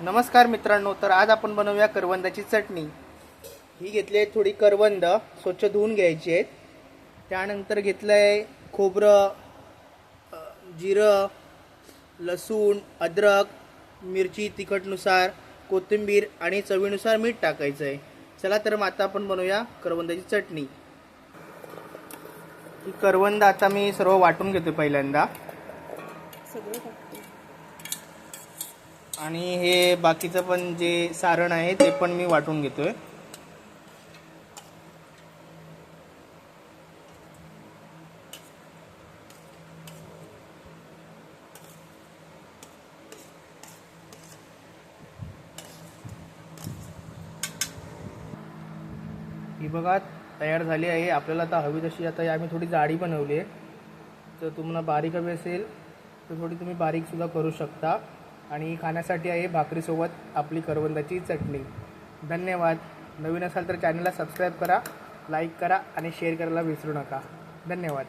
नमस्कार मित्रांनो तर आज आपण बनवूया करवंदाची चटणी. ही घेतली आहे थोडी करवंद स्वच्छ धुवून घ्यायची आहेत. त्यानंतर घेतलं आहे खोबरं जिरं लसूण अद्रक मिरची तिखटनुसार कोथिंबीर आणि चवीनुसार मीठ टाकायचं आहे चला तर मग आता आपण बनवूया करवंदाची चटणी. ही करवंद आता मी सर्व वाटून घेतो पहिल्यांदा. सगळं आणि हे बाकीचं पण जे सारण आहे ते पण मी वाटून घेतोय. ही बघा तयार झाली आहे. आपल्याला आता हवी तशी आता आम्ही थोडी जाडी बनवली आहे. तर तुम्हाला बारीक हवी असेल तर थोडी तुम्ही बारीकसुद्धा करू शकता. आणि खाण्यासाठी आहे भाकरीसोबत आपली करवंदाची चटणी. धन्यवाद. नवीन असाल तर चॅनलला सबस्क्राईब करा लाईक करा आणि शेअर करायला विसरू नका. धन्यवाद.